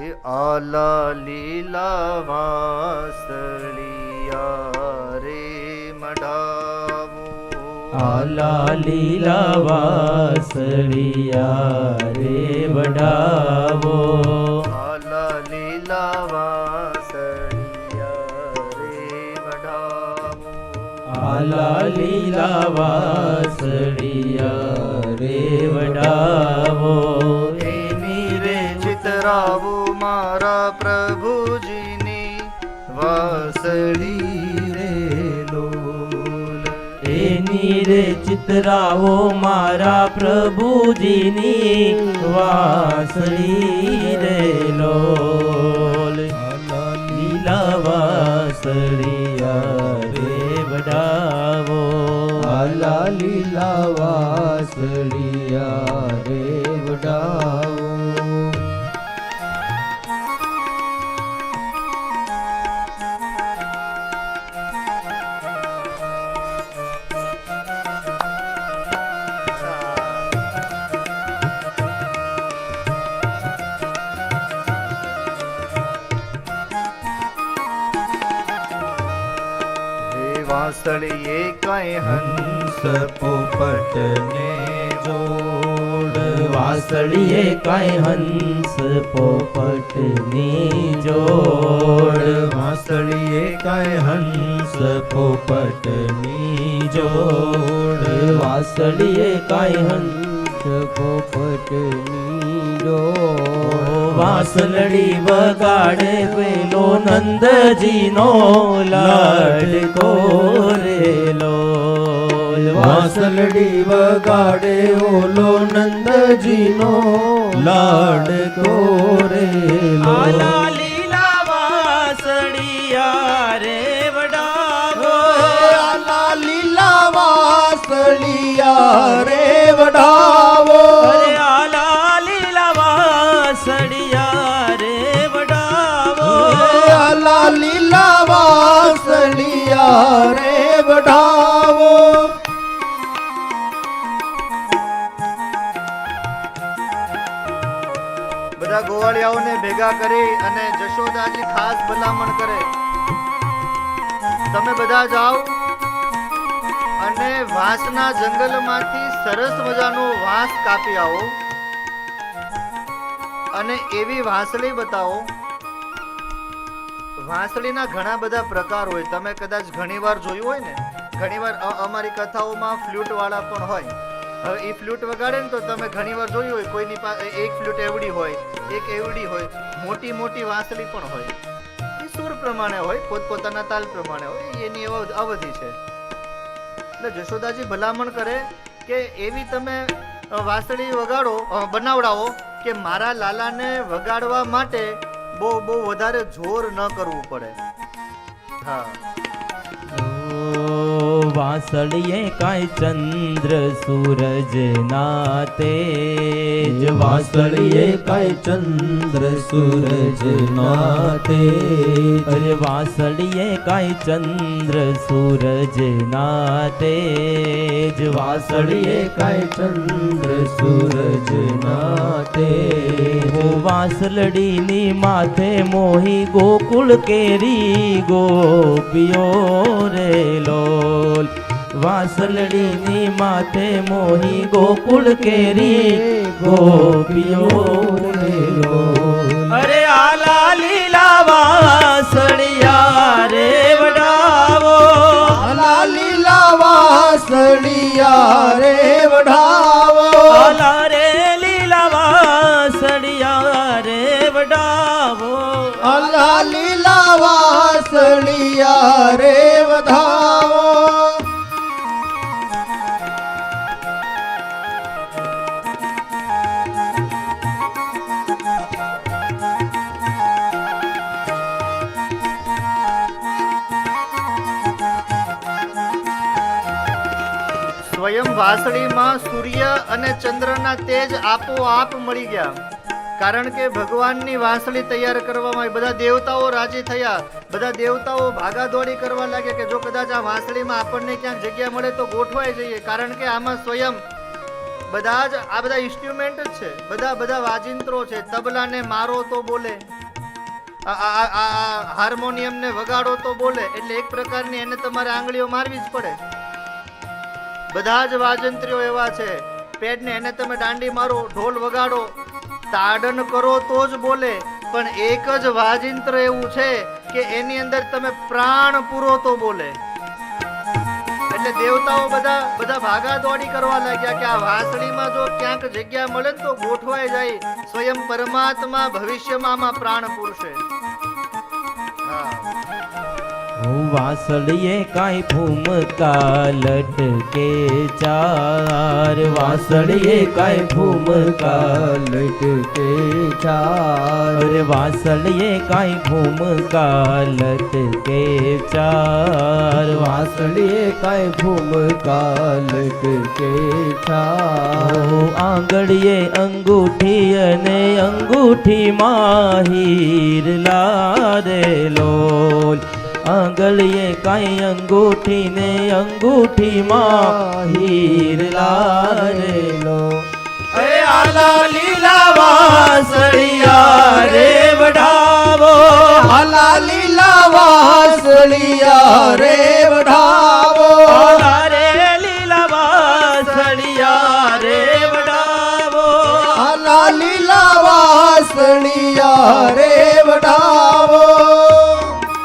હે આલા લીલા વાસળિયા રે મડાવો આલા લીલા વાસળિયા રે વડાવો આલા લીલા વાસળિયા રે મઢાવો આલા લીલા વાસળિયા એની રે ચિતરાવો મારા પ્રભુજીની વાસળી રે લોલ. લીલા વાસળિયા રે વડાવો. લીલા વાસળિયા વાસળીએ કઈ હંસ પોપટ ને જોડ વાસળીએ કઈ હંસ પોપટની જોડ વાસળીએ કઈ હંસ પોપટની જોડ વાસળીએ કઈ હંસ પોપટની જોડ. વાસલડી વગાડે પેલો નંદજીનો લાડકો રેલો વાસલડી વગાડે ઓલો નંદજીનો લાડકો રે આલા લીલા વાસળિયા રે વડાવો લીલા વાસળિયા રે વડાવો. લીલા વાસળિયા રે વડાવો બધા ગોવાળિયાઓને ભેગા કરી અને જશોદાજી ખાસ ભલામણ કરે. તમે બધા જાઓ અને વાંસના જંગલમાંથી સરસ મજાનો વાંસ કાપી આવો અને એવી વાંસળી બતાવો વાંસળીના ઘણા બધા પ્રકાર હોય. તમે કદાચ ઘણીવાર જોયું હોય ને, ઘણીવાર અમારી કથાઓમાં ફ્લૂટવાળા પણ હોય. હવે એ ફ્લૂટ વગાડે ને તો તમે ઘણીવાર જોયું હોય, કોઈની પાસે એક ફ્લૂટ એવડી હોય, એક એવડી હોય, મોટી મોટી વાંસળી પણ હોય. એ સુર પ્રમાણે હોય, પોતપોતાના તાલ પ્રમાણે હોય એની અવ- અવધિ છે. એટલે જશોદાજી ભલામણ કરે કે એવી તમે વાંસળી વગાડો બનાવડાવો કે મારા લાલાને વગાડવા માટે બહુ બહુ વધારે જોર ન કરવું પડે. હા. ઓ વાસળીએ કાંઈ ચંદ્ર સૂરજ ના તેજ વાસળીએ કાંઈ ચંદ્ર સૂરજ નાતે અરે વાસળીએ કાંઈ ચંદ્ર સૂરજ ના તેજ વાસળીએ કાંઈ ચંદ્ર સૂરજ નાતે ઓ વાસલડીની માથે મોહી ગોકુળ કેરી ગોપીઓ રે લોલ. વાસલડીની માથે મોહી ગોકુળ કેરી ગોપીઓ રે લોલ. અરે આલા લીલા વાંસળિયા રે વડાવો. આલા લીલા વાંસળિયા રે સ્વયં વાસળીમાં સૂર્ય અને ચંદ્રના તેજ આપોઆપ મળી ગયા. કારણ કે ભગવાનની વાંસળી તૈયાર કરવામાં આવી. બધા દેવતાઓ રાજી થયા. બધા દેવતાઓ ભાગાદોડી કરવા લાગ્યા કે જો કદાચ આ વાંસળીમાં આપણને ક્યાંક જગ્યા મળે તો ગોઠવાઈ જઈએ. કારણ કે આમાં સ્વયં બધા જ, આ બધા ઇન્સ્ટ્રુમેન્ટ જ છે. બધા બધા વાજિંત્રો છે. તબલાને મારો તો બોલે. હાર્મોનિયમને વગાડો તો બોલે. એટલે એક પ્રકારની એને તમારે આંગળીઓ મારવી જ પડે. બધા જ વાજંત્રીઓ એવા છે. પેડને એને તમે દાંડી મારો, ઢોલ વગાડો. તાડન કરો તો જ બોલે, પણ એક જ વાજિંત્ર એવું છે કે એની અંદર તમે પ્રાણ પૂરો તો બોલે. એટલે દેવતાઓ બધા બધા ભાગાદોડી કરવા લાગ્યા કે આ વાંસળીમાં જો ક્યાંક જગ્યા મળે તો ગોઠવાઈ જાય. સ્વયં પરમાત્મા ભવિષ્યમાં આમાં પ્રાણ પૂરશે. વાસળીએ કાંઈ ફૂમકા લટકે ચાર. વાસળીએ કાંઈ ફૂમકા લટકે ચાર. વાસળીએ કાંઈ ફૂમકા લટકે ચાર. વાસ વાસળીએ કાંઈ ભૂમકા લટકે ચાર. આંગળીએ અંગૂઠી અને અંગૂઠીમાં હીર લારેલો આંગળીએ કાંઈ અંગૂઠી ને અંગૂઠીમાં હીર લારેલો અરે આલા લીલા વાસળિયા રે વઢાવો. આલા લીલા વાસળિયા રે વઢાવો.